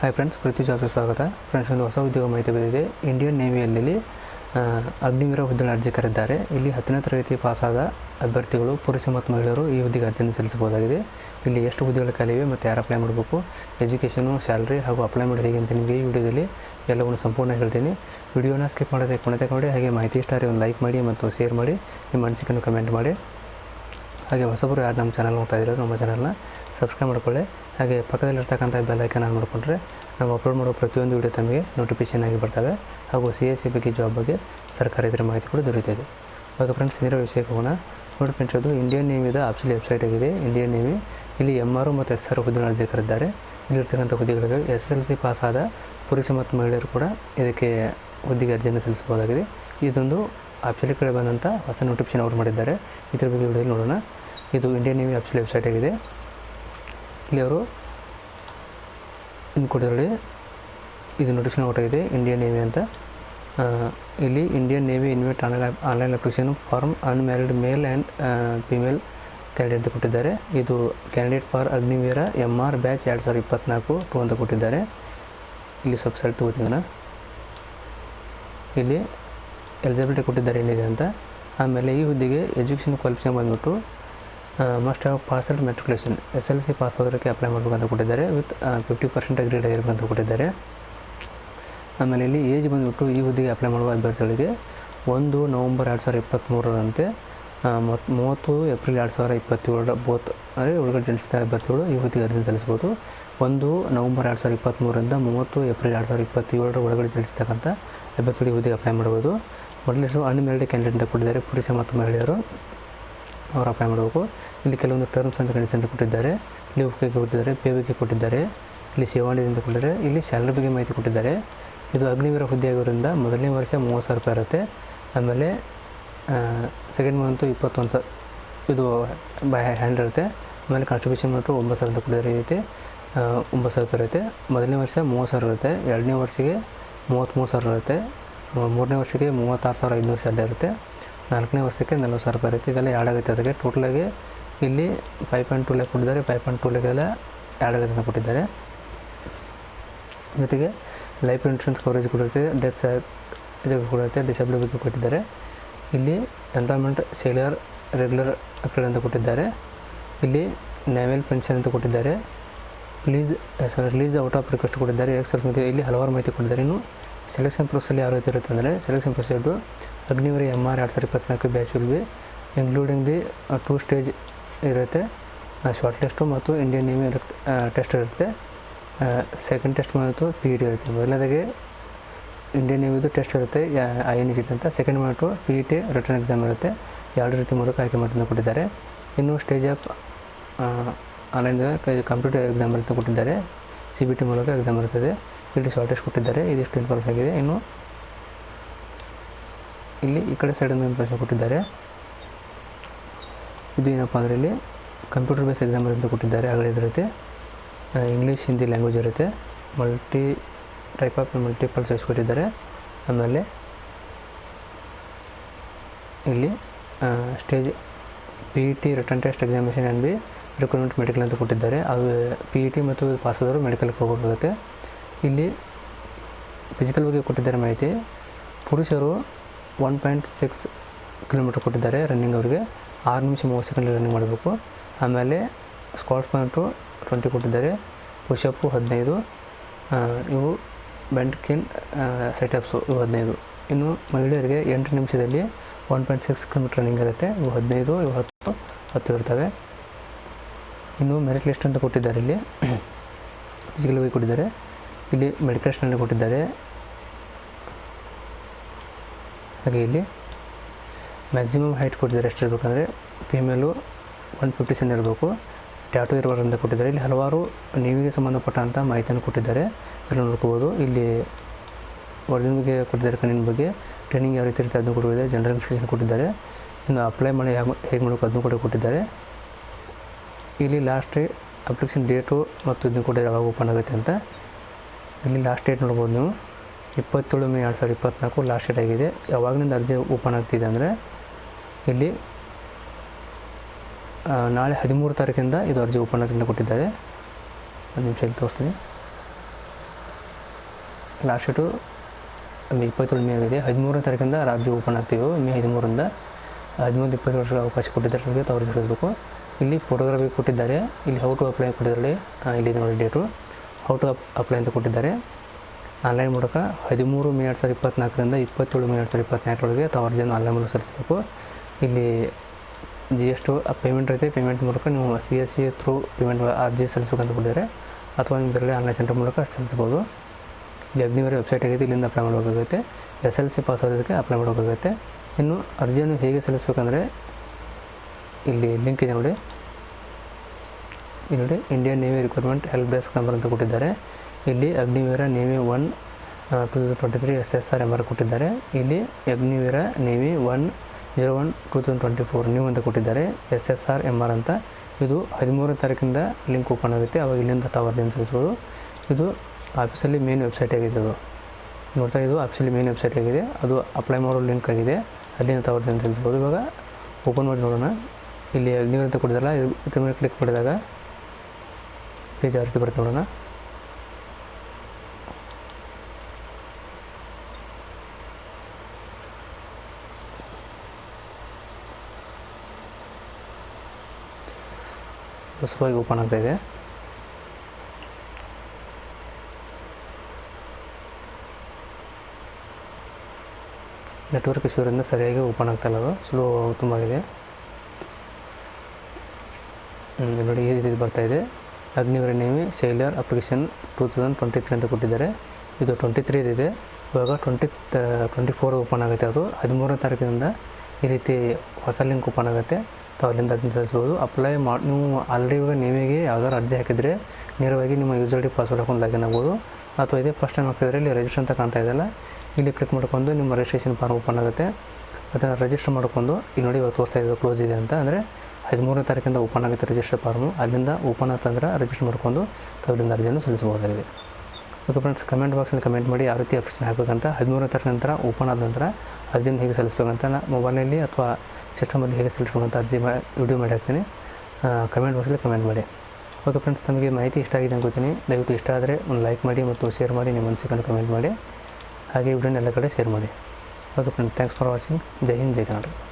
Hi friends ಪ್ರತಿ ಜಾಬ್ಗೆ ಸ್ವಾಗತ. Friends ಒಂದು ಹೊಸ ಉದ್ಯೋಗ ಮಾಹಿತಿ ಬಂದಿದೆ. ಇಂಡಿಯನ್ ನೇವಿಯಲ್ಲಿ ಅಗ್ನಿವೀರ ಹುದ್ದೆಗಳ ಅರ್ಜಿ ಕರೆದಿದ್ದಾರೆ. ಇಲ್ಲಿ ಹತ್ತನೇ ತರಗತಿ ಪಾಸಾದ ಅಭ್ಯರ್ಥಿಗಳು, ಪುರುಷ ಮತ್ತು ಮಹಿಳೆಯರು ಈ ಹುದ್ದೆಗೆ ಅರ್ಜಿಯನ್ನು ಸಲ್ಲಿಸಬಹುದಾಗಿದೆ. ಇಲ್ಲಿ ಎಷ್ಟು ಹುದ್ದೆಗಳ ಖಾಲಿವೆ ಮತ್ತು ಯಾರು ಅಪ್ಲೈ ಮಾಡಬೇಕು? ಎಜುಕೇಷನು ಸ್ಯಾಲ್ರಿ ಹಾಗೂ ಅಪ್ಲೈ ಮಾಡೋದು ಹೇಗೆ ಅಂತ ನಿಮಗೆ ಈ ವಿಡಿಯೋದಲ್ಲಿ ಎಲ್ಲವನ್ನು ಸಂಪೂರ್ಣ ಹೇಳ್ತೀನಿ. ವಿಡಿಯೋನ ಸ್ಕಿಪ್ ಮಾಡದೆ ಕೊನೆ ನೋಡಿ ಹಾಗೆ ಮಾಹಿತಿ ಇಷ್ಟ ಆದರೆ ಒಂದು ಲೈಕ್ ಮಾಡಿ ಮತ್ತು ಶೇರ್ ಮಾಡಿ. ನಿಮ್ಮ ಅನಿಸಿಕೆಯನ್ನು ಕಮೆಂಟ್ ಮಾಡಿ. ಹಾಗೆ ಹೊಸಬರು ಯಾರು ನಮ್ಮ ಚಾನಲ್ ನೋಡ್ತಾ ಇದ್ದಾರೆ, ನಮ್ಮ ಚಾನಲ್ನ ಸಬ್ಸ್ಕ್ರೈಬ್ ಮಾಡಿಕೊಳ್ಳಿ. ಹಾಗೆ ಪಕ್ಕದಲ್ಲಿರ್ತಕ್ಕಂಥ ಬೆಲ್ ಐಕನ್ ಆನ್ ಮಾಡಿಕೊಂಡ್ರೆ ನಾವು ಅಪ್ಲೋಡ್ ಮಾಡೋ ಪ್ರತಿಯೊಂದು ವಿಡಿಯೋ ತಮಗೆ ನೋಟಿಫಿಕೇಷನ್ ಆಗಿ ಬರ್ತವೆ. ಹಾಗೂ ಸಿ ಎಸ್ ಸಿ ಬಗ್ಗೆ ಜಾಬ್ ಬಗ್ಗೆ ಸರ್ಕಾರ ಇದರ ಮಾಹಿತಿ ಕೂಡ ದೊರೆಯುತ್ತದೆ. ಹಾಗೆ ಫ್ರೆಂಡ್ಸ್ ಇದರ ವಿಷಯಕ್ಕೆ ಹೋಗೋಣ. ನೋಡಿ ಫ್ರೆಂಡ್ಸ್ ಅದು ಇಂಡಿಯನ್ ನೇವಿದ ಆಫೀಷಿಯಲ್ ವೆಬ್ಸೈಟ್ ಆಗಿದೆ. ಇಂಡಿಯನ್ ನೇವಿ ಇಲ್ಲಿ ಎಂ ಆರ್ ಮತ್ತು ಎಸ್ ಆರ್ ಹುದ್ದೆಗಳ ಅಧಿಕಾರಿದ್ದಾರೆ ಇಲ್ಲಿರ್ತಕ್ಕಂಥ ಹುದ್ದೆಗಳಿಗೆ ಎಸ್ ಎಲ್ ಸಿ ಪಾಸಾದ ಪುರುಷ ಮತ್ತು ಮಹಿಳೆಯರು ಕೂಡ ಇದಕ್ಕೆ ಹುದ್ದೆಗೆ ಅರ್ಜಿಯನ್ನು ಸಲ್ಲಿಸಬಹುದಾಗಿದೆ. ಇದೊಂದು ಆಫೀಷಿಯಲ್ ಕಡೆ ಬಂದಂಥ ಹೊಸ ನೋಟಿಫಿಕೇಶನ್ ಅವರು ಮಾಡಿದ್ದಾರೆ. ಇದ್ರ ಬಗ್ಗೆ ವಿಡಿಯೋದಲ್ಲಿ ನೋಡೋಣ. ಇದು ಇಂಡಿಯನ್ ನೇವಿ ಆಫೀಷಿಯಲ್ ವೆಬ್ಸೈಟ್ ಆಗಿದೆ. ಇಲ್ಲಿ ಅವರು ಇನ್ನು ಕೊಡೋದ್ರಲ್ಲಿ ಇದು ನೋಟಿಫಿಕೇಶನ್ ಹೊರಟಿದೆ ಇಂಡಿಯನ್ ನೇವಿ ಅಂತ. ಇಲ್ಲಿ Indian navy invite online online application form unmarried male and female candidate ಅಂತ ಕೊಟ್ಟಿದ್ದಾರೆ. ಇದು candidate for Agniveer M R batch ಎರಡು ಸಾವಿರದ ಇಪ್ಪತ್ತ್ನಾಲ್ಕು ಟು ಅಂತ ಕೊಟ್ಟಿದ್ದಾರೆ. ಇಲ್ಲಿ ಸೆಲ್ ತಗೋತೀನಿ ಇಲ್ಲಿ ಎಲಿಜಿಬಿಲಿಟಿ ಕೊಟ್ಟಿದ್ದಾರೆ ಏನಿದೆ ಅಂತ. ಆಮೇಲೆ ಈ ಹುದ್ದೆಗೆ ಎಜುಕೇಷನ್ ಕ್ವಾಲಿಫಿಕೇಷನ್ ಬಂದ್ಬಿಟ್ಟು must have passed matriculation S L C pass ಆಗೋದಕ್ಕೆ ಅಪ್ಲೈ ಮಾಡಬೇಕಂತ ಕೊಟ್ಟಿದ್ದಾರೆ. ವಿತ್ ಫಿಫ್ಟಿ ಪರ್ಸೆಂಟ್ ಗ್ರೇಡ್ ಆಗಿರ್ಬೇಕಂತ ಕೊಟ್ಟಿದ್ದಾರೆ. ಆಮೇಲೆ ಇಲ್ಲಿ ಏಜ್ ಬಂದುಬಿಟ್ಟು ಈ ಹುದ್ದೆಗೆ ಅಪ್ಲೈ ಮಾಡುವ ಅಭ್ಯರ್ಥಿಗಳಿಗೆ ಒಂದು ನವಂಬರ್ ಎರಡು ಸಾವಿರದ ಇಪ್ಪತ್ತ್ಮೂರರಂತೆ ಮತ್ತು ಮೂವತ್ತು ಏಪ್ರಿಲ್ ಎರಡು ಸಾವಿರದ ಇಪ್ಪತ್ತೇಳರ ಬೋತ್ ಅಂದರೆ ಒಳಗಡೆ ಜನಿಸಿದ ಅಭ್ಯರ್ಥಿಗಳು ಈ ಹುದ್ದೆಗೆ ಅರ್ಜಿ ಸಲ್ಲಿಸ್ಬೋದು ಒಂದು ನವಂಬರ್ ಎರಡು ಸಾವಿರದ ಇಪ್ಪತ್ತ್ಮೂರರಿಂದ ಮೂವತ್ತು ಏಪ್ರಿಲ್ ಎರಡು ಸಾವಿರದ ಇಪ್ಪತ್ತೇಳರ ಒಳಗಡೆ ಜನಿಸ್ತಕ್ಕಂಥ ಅಭ್ಯರ್ಥಿಗಳು ಈ ಹುದ್ದೆಗೆ ಅಪ್ಲೈ ಮಾಡ್ಬೋದು ಮೊದಲನೇದು ಅನ್ಮ್ಯಾರಿಡ್ ಕ್ಯಾಂಡಿಡೇಟ್ ಅಂತ ಕೊಟ್ಟಿದ್ದಾರೆ. ಪುರುಷ ಮತ್ತು ಮಹಿಳೆಯರು. ಅವ್ರು ಅಪ್ಲೈ ಮಾಡಬೇಕು. ಇಲ್ಲಿ ಕೆಲವೊಂದು ಟರ್ಮ್ಸ್ ಅಂತ ಕಂಡೀಷನ್ ಕೊಟ್ಟಿದ್ದಾರೆ. ಲೀವ್ ಕೊಟ್ಟಿದ್ದಾರೆ ಪೇ ಕೊಟ್ಟಿದ್ದಾರೆ, ಇಲ್ಲಿ ಸೇವಾಣಿ ಅಂತ ಕೊಟ್ಟಿದ್ದಾರೆ, ಇಲ್ಲಿ ಸ್ಯಾಲ್ರಿ ಬಗ್ಗೆ ಮಾಹಿತಿ ಕೊಟ್ಟಿದ್ದಾರೆ. ಇದು ಅಗ್ನಿವೀರ ಹುದ್ದೆ ಆಗಿರೋದ್ರಿಂದ ಮೊದಲನೇ ವರ್ಷ ಮೂವತ್ತು ಸಾವಿರ ರೂಪಾಯಿ ಇರುತ್ತೆ. ಆಮೇಲೆ ಸೆಕೆಂಡ್ ಮಂತು ಇಪ್ಪತ್ತೊಂದು ಸಾವಿರ ಇದು ಬೈ ಹ್ಯಾಂಡ್ ಇರುತ್ತೆ. ಆಮೇಲೆ ಕಾಂಟ್ರಿಬ್ಯೂಷನ್ ಮಾತ್ರ ಒಂಬತ್ತು ಸಾವಿರ ಅಂತ ಕೊಟ್ಟಿದ್ದಾರೆ ಈ ರೀತಿ ಒಂಬತ್ತು ಸಾವಿರ ರೂಪಾಯಿ ಇರುತ್ತೆ. ಮೊದಲನೇ ವರ್ಷ ಮೂವತ್ತು ಸಾವಿರ ಇರುತ್ತೆ. ಎರಡನೇ ವರ್ಷಕ್ಕೆ ಮೂವತ್ತ್ಮೂರು ಸಾವಿರ ಇರುತ್ತೆ. ಮೂರನೇ ವರ್ಷಕ್ಕೆ ಮೂವತ್ತಾರು ಸಾವಿರ ಐದುನೂರು ಸ್ಯಾಲ್ರಿ ಇರುತ್ತೆ. ನಾಲ್ಕನೇ ವರ್ಷಕ್ಕೆ ನಲ್ವತ್ತು ಸಾವಿರ ರೂಪಾಯಿ ಇರುತ್ತೆ. ಇದೆಲ್ಲ ಆ್ಯಡ್ ಆಗುತ್ತೆ. ಅದಕ್ಕೆ ಟೋಟಲಾಗಿ ಇಲ್ಲಿ ಫೈವ್ ಪಾಯಿಂಟ್ ಟೂ ಲ್ಯಾಕ್ ಕೊಟ್ಟಿದ್ದಾರೆ. ಫೈವ್ ಪಾಯಿಂಟ್ ಟೂ ಲ್ಯಾಕೆಲ್ಲ ಆ್ಯಡ್ ಆಗುತ್ತೆ ಕೊಟ್ಟಿದ್ದಾರೆ. ಜೊತೆಗೆ ಲೈಫ್ ಇನ್ಶೂರೆನ್ಸ್ ಕವರೇಜ್ ಕೊಡುತ್ತೆ ಡೆತ್ ಇದು ಕೊಡುತ್ತೆ ಡಿಸೇಬಲ್ ಬಗ್ಗೆ ಕೊಟ್ಟಿದ್ದಾರೆ. ಇಲ್ಲಿ ಎಂಪ್ಲಾಯ್ಮೆಂಟ್ ಸೇಲರ್ ರೆಗ್ಯುಲರ್ ಅಪ್ರೇಡ್ ಅಂತ ಕೊಟ್ಟಿದ್ದಾರೆ. ಇಲ್ಲಿ ನ್ಯಾಮಿಲ್ ಪೆನ್ಷನ್ ಅಂತ ಕೊಟ್ಟಿದ್ದಾರೆ. Please release out of request ಕೊಟ್ಟಿದ್ದಾರೆ. ಎಕ್ಸೆಲ್ ಇಲ್ಲಿ ಹಲವಾರು ಮಾಹಿತಿ ಕೊಟ್ಟಿದ್ದಾರೆ. ಇನ್ನು ಸೆಲೆಕ್ಷನ್ ಪ್ರೊಸೆಸಲ್ಲಿ ಯಾವ ರೀತಿ ಇರುತ್ತೆ ಅಂದರೆ selection procedure Agniveer M R ಎರಡು ಸಾವಿರದ ಇಪ್ಪತ್ತ್ನಾಲ್ಕು batch be including the two stage ಇರುತ್ತೆ. ಶಾರ್ಟ್ ಟೆಸ್ಟು ಮತ್ತು ಇಂಡಿಯನ್ ನೇಮಿ ಟೆಸ್ಟ್ ಇರುತ್ತೆ. ಸೆಕೆಂಡ್ ಟೆಸ್ಟ್ ಬಂತು ಪಿ ಇ ಟಿ ಇರುತ್ತೆ. ಮೊದಲನೇದಾಗಿ ಇಂಡಿಯನ್ ನೇವಿದು ಟೆಸ್ಟ್ ಇರುತ್ತೆ ಐ ಎನ್ ಇ ಅಂತ. ಸೆಕೆಂಡ್ ಬಂದ್ಬಿಟ್ಟು P E T written exam ಇರುತ್ತೆ. ಎರಡು ರೀತಿ ಮೂಲಕ ಆಯ್ಕೆ ಮಾಡಿ ಕೊಟ್ಟಿದ್ದಾರೆ. ಇನ್ನು stage of online computer exam ಅಂತ ಕೊಟ್ಟಿದ್ದಾರೆ. ಸಿ ಬಿ ಟಿ ಮೂಲಕ ಎಕ್ಸಾಮ್ ಇರ್ತದೆ. ಇಲ್ಲಿ ಶಾರ್ಟ್ ಟೆಸ್ಟ್ ಕೊಟ್ಟಿದ್ದಾರೆ. ಇದಿಷ್ಟು ಇನ್ಫಾರ್ಮೇಷನ್ ಆಗಿದೆ. ಇನ್ನು ಇಲ್ಲಿ ಈ ಕಡೆ ಸೈಡಿಂದ ಇನ್ಫಾರ್ಮೇಷನ್ ಕೊಟ್ಟಿದ್ದಾರೆ. ಇದು ಏನಪ್ಪ ಅಂದರೆ ಇಲ್ಲಿ ಕಂಪ್ಯೂಟರ್ ಬೇಸ್ ಎಕ್ಸಾಮ್ ಅಂತ ಕೊಟ್ಟಿದ್ದಾರೆ. ಆಗಲೇ ಇರುತ್ತೆ ಇಂಗ್ಲೀಷ್ ಹಿಂದಿ ಲ್ಯಾಂಗ್ವೇಜ್ ಇರುತ್ತೆ. Multi type of multiple choice ಕೊಟ್ಟಿದ್ದಾರೆ. ಆಮೇಲೆ ಇಲ್ಲಿ stage P E T written test examination and be recruitment medical ಅಂತ ಕೊಟ್ಟಿದ್ದಾರೆ. ಅದು ಪಿ ಇ ಟಿ ಮತ್ತು ಪಾಸ್ ಆದವರು ಮೆಡಿಕಲ್ಗೆ ಹೋಗಬೇಕಾಗುತ್ತೆ. ಇಲ್ಲಿ ಫಿಸಿಕಲ್ ಬಗ್ಗೆ ಕೊಟ್ಟಿದ್ದಾರೆ ಮಾಹಿತಿ. ಪುರುಷರು ಒನ್ ಪಾಯಿಂಟ್ ಸಿಕ್ಸ್ ಕಿಲೋಮೀಟ್ರ್ ಕೊಟ್ಟಿದ್ದಾರೆ ರನ್ನಿಂಗ್ ಅವರಿಗೆ. ಆರು ನಿಮಿಷ ಮೂವತ್ತು ಸೆಕೆಂಡ್ ರನ್ನಿಂಗ್ ಮಾಡಬೇಕು. ಆಮೇಲೆ ಸ್ಕ್ವಾಟ್ಸ್ ಪಾಯಿಂಟು ಟ್ವೆಂಟಿ ಕೊಟ್ಟಿದ್ದಾರೆ. ಪುಷಪ್ಪು ಹದಿನೈದು. ಇವು ಬೆಂಟ್ ಕಿನ್ ಸೆಟಪ್ಸು ಇವು ಹದಿನೈದು. ಇನ್ನು ಮಹಿಳೆಯರಿಗೆ ಎಂಟು ನಿಮಿಷದಲ್ಲಿ one point six kilometre running ಇರುತ್ತೆ. ಇವು ಹದಿನೈದು, ಇವು ಹತ್ತು ಹತ್ತು ಇರ್ತವೆ. ಇನ್ನು ಮೆರಿಟ್ ಲಿಸ್ಟ್ ಅಂತ ಕೊಟ್ಟಿದ್ದಾರೆ ಇಲ್ಲಿ. ಫಿಸಿಕಲ್ ವೈ ಕೊಟ್ಟಿದ್ದಾರೆ. ಇಲ್ಲಿ ಮೆಡಿಕಲ್ ಸ್ಟ್ಯಾಂಡ್ ಕೊಟ್ಟಿದ್ದಾರೆ. ಹಾಗೆ ಇಲ್ಲಿ ಮ್ಯಾಕ್ಸಿಮಮ್ ಹೈಟ್ ಕೊಟ್ಟಿದ್ದಾರೆ ಎಷ್ಟು ಇರಬೇಕಂದ್ರೆ ಫೀಮೇಲು ಒನ್ ಫಿಫ್ಟಿ ಸೆನ್ ಇರಬೇಕು. ಟ್ಯಾಟೋ ಇರಬಾರ್ದು ಅಂತ ಕೊಟ್ಟಿದ್ದಾರೆ. ಇಲ್ಲಿ ಹಲವಾರು ನೀವಿಗೆ ಸಂಬಂಧಪಟ್ಟಂಥ ಮಾಹಿತಿಯನ್ನು ಕೊಟ್ಟಿದ್ದಾರೆ. ಇಲ್ಲಿ ನೋಡ್ಕೋಬೋದು. ಇಲ್ಲಿ ಒರಿಜಿನ್ ಬಗ್ಗೆ ಕೊಟ್ಟಿದ್ದಾರೆ ಕಣ್ಣಿನ ಬಗ್ಗೆ. ಟ್ರೈನಿಂಗ್ ಯಾವ ರೀತಿ ಇರುತ್ತೆ ಅದನ್ನು ಕೊಟ್ಟಿದೆ ಜನರಲ್ ಇನ್ಸ್ಟ್ರಕ್ಷನ್ ಕೊಟ್ಟಿದ್ದಾರೆ. ಇನ್ನು ಅಪ್ಲೈ ಮಾಡಿ ಹೇಗೆ ಹೇಗೆ ಮಾಡಬೇಕು ಅದನ್ನು ಕೂಡ ಕೊಟ್ಟಿದ್ದಾರೆ. ಇಲ್ಲಿ ಲಾಸ್ಟ್ ಅಪ್ಲಿಕೇಶನ್ ಡೇಟು ಮತ್ತು ಇದನ್ನು ಕೂಡ ಯಾವಾಗ ಓಪನ್ ಆಗುತ್ತೆ ಅಂತ. ಇಲ್ಲಿ ಲಾಸ್ಟ್ ಡೇಟ್ ನೋಡ್ಬೋದು ನೀವು. ಇಪ್ಪತ್ತೇಳು ಮೇ ಎರಡು ಸಾವಿರದ ಇಪ್ಪತ್ತ್ನಾಲ್ಕು ಲಾಸ್ಟ್ ಡೇಟ್ ಆಗಿದೆ. ಯಾವಾಗಿನಿಂದ ಅರ್ಜಿ ಓಪನ್ ಆಗ್ತಿದೆ ಅಂದರೆ ಇಲ್ಲಿ ನಾಳೆ ಹದಿಮೂರು ತಾರೀಕಿಂದ ಇದು ಅರ್ಜಿ ಓಪನ್ ಆಗಿಂದ ಕೊಟ್ಟಿದ್ದಾರೆ. ಒಂದು ನಿಮಿಷ ಇಲ್ಲಿ ತೋರಿಸ್ತೀನಿ. ಲಾಸ್ಟ್ ಡೇಟು ಇಪ್ಪತ್ತೇಳು ಮೇ ಆಗಿದೆ. ಹದಿಮೂರನೇ ತಾರೀಕಿಂದ ರಾಜ್ಯ ಓಪನ್ ಆಗ್ತೀವಿ. ಮೇ ಹದಿಮೂರಿಂದ ಹದಿಮೂರು ಇಪ್ಪತ್ತು ವರ್ಷಗಳ ಅವಕಾಶ ಕೊಟ್ಟಿದ್ದಾರೆ ನಿಮಗೆ ಇಲ್ಲಿ ಫೋಟೋಗ್ರಫಿ ಕೊಟ್ಟಿದ್ದಾರೆ. ಇಲ್ಲಿ ಹೌ ಟು ಅಪ್ಲೈ ಕೊಟ್ಟಿದ್ದಾರೆ. ಇಲ್ಲಿ ನೋಡಿ ಡೇಟು ಹೌ ಟು ಅಪ್ಲೈ ಅಂತ ಕೊಟ್ಟಿದ್ದಾರೆ. ಆನ್ಲೈನ್ ಮೂಲಕ ಹದಿಮೂರು ಮೇ ಎರಡು ಸಾವಿರದ ಇಪ್ಪತ್ನಾಲ್ಕರಿಂದ ಇಪ್ಪತ್ತೇಳು ಮೇ ಎರಡು ಸಾವಿರದ ಇಪ್ಪತ್ನಾಲ್ಕರೊಳಗೆ ತಾವು ಅರ್ಜಿಯನ್ನು ಆನ್ಲೈನ್ ಮೂಲಕ ಸಲ್ಲಿಸಬೇಕು. ಇಲ್ಲಿ ಜಿ ಎಸ್ ಟಿ ಪೇಮೆಂಟ್ ಐತೆ ಪೇಮೆಂಟ್ ಮೂಲಕ ನೀವು C S C through payment ಅರ್ಜಿ ಸಲ್ಲಿಸಬೇಕಂತ ಕೊಟ್ಟಿದ್ದಾರೆ. ಅಥವಾ ನೀವು ಬೇರೆ ಆನ್ಲೈನ್ ಸೆಂಟರ್ ಮೂಲಕ ಸಲ್ಲಿಸ್ಬೋದು ಇಲ್ಲಿ ಅಗ್ನಿವರ ವೆಬ್ಸೈಟ್ ಆಗಿದೆ, ಇಲ್ಲಿಂದ ಅಪ್ಲೈ ಮಾಡಬೇಕಾಗುತ್ತೆ. ಎಸ್ ಎಲ್ ಸಿ ಪಾಸ್ ಆಗೋದಕ್ಕೆ ಅಪ್ಲೈ ಮಾಡಬೇಕಾಗುತ್ತೆ. ಇನ್ನು ಅರ್ಜಿಯನ್ನು ಹೇಗೆ ಸಲ್ಲಿಸಬೇಕಂದ್ರೆ, ಇಲ್ಲಿ ಲಿಂಕ್ ಇದೆ ನೋಡಿ. ಇಲ್ಲಿ ನೋಡಿ Indian navy requirement help desk number ಅಂತ ಕೊಟ್ಟಿದ್ದಾರೆ. ಇಲ್ಲಿ Agniveer navy one two thousand twenty three S S R ಎಂಬರ್ ಕೊಟ್ಟಿದ್ದಾರೆ. ಇಲ್ಲಿ Agniveer navy one zero one two thousand twenty four new ಅಂತ ಕೊಟ್ಟಿದ್ದಾರೆ. S S R M R ಅಂತ. ಇದು ಹದಿಮೂರನೇ ತಾರೀಕಿಂದ ಲಿಂಕ್ ಓಪನ್ ಆಗುತ್ತೆ. ಅವಾಗ ಇಲ್ಲಿಂದ ತಾವರ್ದಿ ಅಂತ ತಿಳಿಸ್ಬೋದು ಇದು ಆಫೀಸಲ್ಲಿ ಮೇನ್ ವೆಬ್ಸೈಟ್ ಆಗಿದೆ ಅದು. ನೋಡ್ತಾ ಇದು ಆಫೀಸಲ್ಲಿ ಮೇನ್ ವೆಬ್ಸೈಟ್ ಆಗಿದೆ. ಅದು ಅಪ್ಲೈ ಮಾಡೋ ಲಿಂಕ್ ಆಗಿದೆ. ಅಲ್ಲಿಂದ ತಾವರ್ದಿ ಅಂತ ತಿಳಿಸ್ಬೋದು ಇವಾಗ ಓಪನ್ ಮಾಡಿ ನೋಡೋಣ. ಇಲ್ಲಿ ಅಗ್ನಿವೀರ ಅಂತ ಕೊಟ್ಟಿದ್ದಾರಲ್ಲ, ಇದು ಮೇಲೆ ಕ್ಲಿಕ್ ಮಾಡಿದಾಗ ಪೇಜ್ ಆರ್ತಿ ಬರ್ತೀವಿ ನೋಡೋಣ. ಹೊಸವಾಗಿ ಓಪನ್ ಆಗ್ತಾ ಇದೆ. ನೆಟ್ವರ್ಕ್ ಇಶ್ಯೂರಿಂದ ಸರಿಯಾಗಿ ಓಪನ್ ಆಗ್ತಾ ಇಲ್ಲ ಅದು. ಸ್ಲೋ ತುಂಬ ಆಗಿದೆ. ನೋಡಿ, ಈ ರೀತಿ ಬರ್ತಾ ಇದೆ. Navy sailor application two thousand twenty three ಅಂತ ಕೊಟ್ಟಿದ್ದಾರೆ. ಇದು ಟ್ವೆಂಟಿ ತ್ರೀ ಇದೆ. ಇವಾಗ ಟ್ವೆಂಟಿ ಟ್ವೆಂಟಿ ಫೋರ್ ಓಪನ್ ಆಗುತ್ತೆ ಅದು. ಹದಿಮೂರನೇ ತಾರೀಕಿನಿಂದ ಈ ರೀತಿ ಹೊಸ ಲಿಂಕ್ ಓಪನ್ ಆಗುತ್ತೆ. ತಾವು ಅಲ್ಲಿಂದ ಅದನ್ನು ಸಲ್ಲಿಸ್ಬೋದು ಅಪ್ಲೈ ಮಾಡಿ ನೀವು ಆಲ್ರೆಡಿ ಇವಾಗ ನೀವಿಗೆ ಯಾವ್ದಾದ್ರು ಅರ್ಜಿ ಹಾಕಿದರೆ ನೇರವಾಗಿ ನಿಮ್ಮ ಯೂಸರ್ ಡಿ ಪಾಸ್ವರ್ಡ್ ಹಾಕೊಂಡು ಲಾಗಿನ್ ಆಗ್ಬೋದು. ಅಥವಾ ಇದೇ ಫಸ್ಟ್ ಟೈಮ್ ಹಾಕಿದ್ರೆ ಇಲ್ಲಿ ರಿಜಿಸ್ಟರ್ ಅಂತ ಕಾಣ್ತಾ ಇದೆಯಲ್ಲ ಇಲ್ಲಿ ಕ್ಲಿಕ್ ಮಾಡ್ಕೊಂಡು ನಿಮ್ಮ ರಿಜಿಸ್ಟ್ರೇಷನ್ ಫಾರ್ಮ್ ಓಪನ್ ಆಗುತ್ತೆ. ಅದನ್ನು ರಿಜಿಸ್ಟರ್ ಮಾಡ್ಕೊಂಡು, ಇಲ್ಲಿ ನೋಡಿ ಇವಾಗ ತೋರಿಸ್ತಾ ಇದೆ ಕ್ಲೋಸ್ ಇದೆ ಅಂತ. ಅಂದರೆ ಹದಿಮೂರನೇ ತಾರೀಕಿಂದ ಓಪನ್ ಆಗುತ್ತೆ ರಿಜಿಸ್ಟರ್ ಫಾರ್ಮು ಅಲ್ಲಿಂದ ಓಪನ್ ಆತಂದ್ರೆ ರಿಜಿಸ್ಟರ್ ಮಾಡ್ಕೊಂಡು ತಾವು ಇಲ್ಲಿಂದ ಅರ್ಜಿಯನ್ನು ಸಲ್ಲಿಸಬಹುದಾಗಿದೆ ಓಕೆ ಫ್ರೆಂಡ್ಸ್ ಕಮೆಂಟ್ ಬಾಕ್ಸಲ್ಲಿ ಕಮೆಂಟ್ ಮಾಡಿ ಯಾವ ರೀತಿ ಅಪ್ಲಿಕೇಶನ್ ಹಾಕಬೇಕಂತ. ಹದಿಮೂರನೇ ತಾರೀಕು ನಂತರ ಓಪನ್ ಆದ ನಂತರ ಅರ್ಜಿಯನ್ನು ಹೇಗೆ ಸಲ್ಲಿಸಬೇಕಂತ. ಮೊಬೈಲಲ್ಲಿ ಅಥವಾ ಸಿಸ್ಟಮಲ್ಲಿ ಹೇಗೆ ಅಂತ ಅರ್ಜಿ ಮಾ, ವಿಡಿಯೋ ಮಾಡಿ ಹಾಕ್ತೀನಿ. ಕಮೆಂಟ್ ಬಾಕ್ಸಲ್ಲಿ ಕಮೆಂಟ್ ಮಾಡಿ. ಓಕೆ ಫ್ರೆಂಡ್ಸ್ ತಮಗೆ ಮಾಹಿತಿ ಇಷ್ಟ ಆಗಿದೆ ಅನ್ಕೋತೀನಿ. ದಯವಿಟ್ಟು ಇಷ್ಟ ಆದರೆ ಒಂದು ಲೈಕ್ ಮಾಡಿ ಮತ್ತು ಶೇರ್ ಮಾಡಿ, ನಿಮ್ಮ ಅನಿಸಿಕೆಯನ್ನು ಕಮೆಂಟ್ ಮಾಡಿ. ಹಾಗೆ ವಿಡಿಯೋನ ಎಲ್ಲ ಕಡೆ ಶೇರ್ ಮಾಡಿ. Okay friends thanks for watching ಜೈ ಹಿಂದ್, ಜೈ ಕರ್ನಾಟಕ.